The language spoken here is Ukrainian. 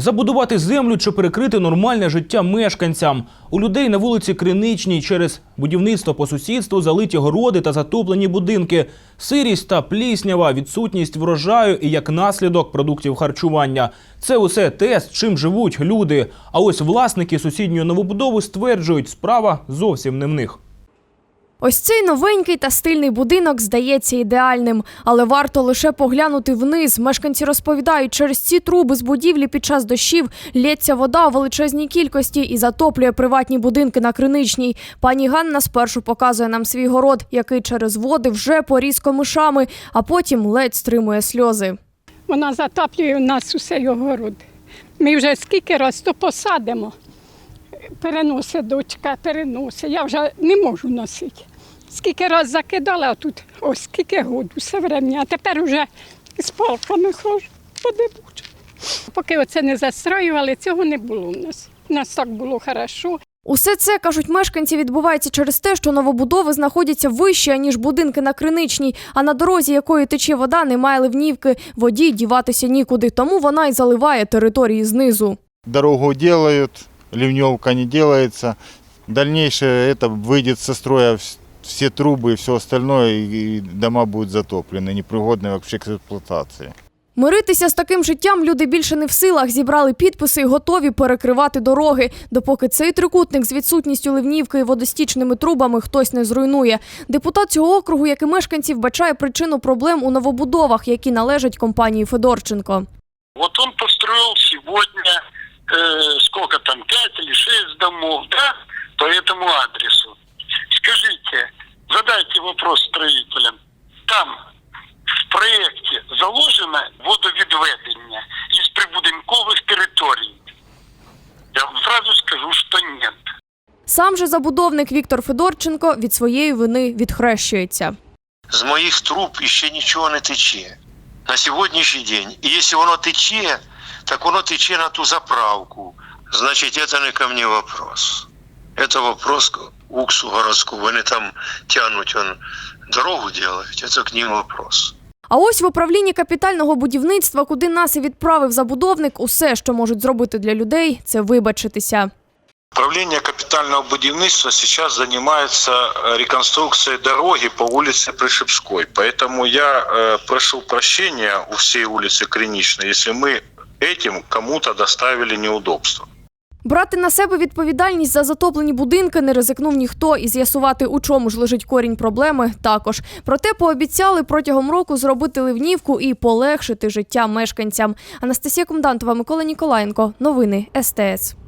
Забудувати землю чи перекрити нормальне життя мешканцям. У людей на вулиці Криничній через будівництво по сусідству залиті городи та затоплені будинки, сирість та пліснява, відсутність врожаю і як наслідок продуктів харчування. Це усе те, з чим живуть люди. А ось власники сусідньої новобудови стверджують, справа зовсім не в них. Ось цей новенький та стильний будинок здається ідеальним, але варто лише поглянути вниз. Мешканці розповідають, через ці труби з будівлі під час дощів лється вода у величезній кількості і затоплює приватні будинки на криничній. Пані Ганна спершу показує нам свій город, який через води вже поріс комишами, а потім ледь стримує сльози. Вона затоплює у нас усе огород. Ми вже скільки раз то посадимо. Переносить дочка, переносить. Я вже не можу носити. Скільки раз закидала, а тут ось скільки году, все врем'я. А тепер вже з палками ходжу, подивучу. Поки оце не застроювали, цього не було у нас. У нас так було хорошо. Усе це, кажуть мешканці, відбувається через те, що новобудови знаходяться вище, ніж будинки на криничній, а на дорозі, якої тече вода, немає ливнівки. Воді діватися нікуди, тому вона й заливає території знизу. Дорогу делают, ливневка не. Дальнейшее это выйдет со строя вс- все трубы и все остальное, и и дома будут затоплены, непригодны вообще к эксплуатации. Миритися з таким життям люди більше не в силах. Зібрали підписи і готові перекривати дороги, допоки цей трикутник з відсутністю ливнівки і водостічними трубами хтось не зруйнує. Депутат цього округу, як і мешканці, вбачає причину проблем у новобудовах, які належать компанії Федорченко. Вот он построил сегодня, э, сколько там, пять или шесть домов, да, по этому адресу. Вопрос строителям. Там в проекте заложено водовідведення із прибудинкових територій. Я вам сразу скажу, что нет. Сам же забудовник Віктор Федорченко від своєї вини відхрещується. з моїх труб іще нічого не тече на сьогоднішній день. І якщо воно тече, так воно тече на ту заправку. Значить, це не ко мне вопрос. Это вопрос УКСу городську. Вони там тягнуть он, дорогу делають, це к ним вопрос. А ось в управлінні капітального будівництва, куди нас і відправив забудовник, усе, що можуть зробити для людей, це вибачитися. Управление капитального будівництва сейчас занимается э, реконструкцией дороги по улице Пришибской. Поэтому я э, прошу прощения у всей улицы Криничной, если мы этим кому-то доставили неудобства. Брати на себе відповідальність за затоплені будинки не ризикнув ніхто і з'ясувати, у чому ж лежить корінь проблеми, також. Проте пообіцяли протягом року зробити ливнівку і полегшити життя мешканцям. Анастасія Комдантова, Микола Ніколаєнко. Новини СТС.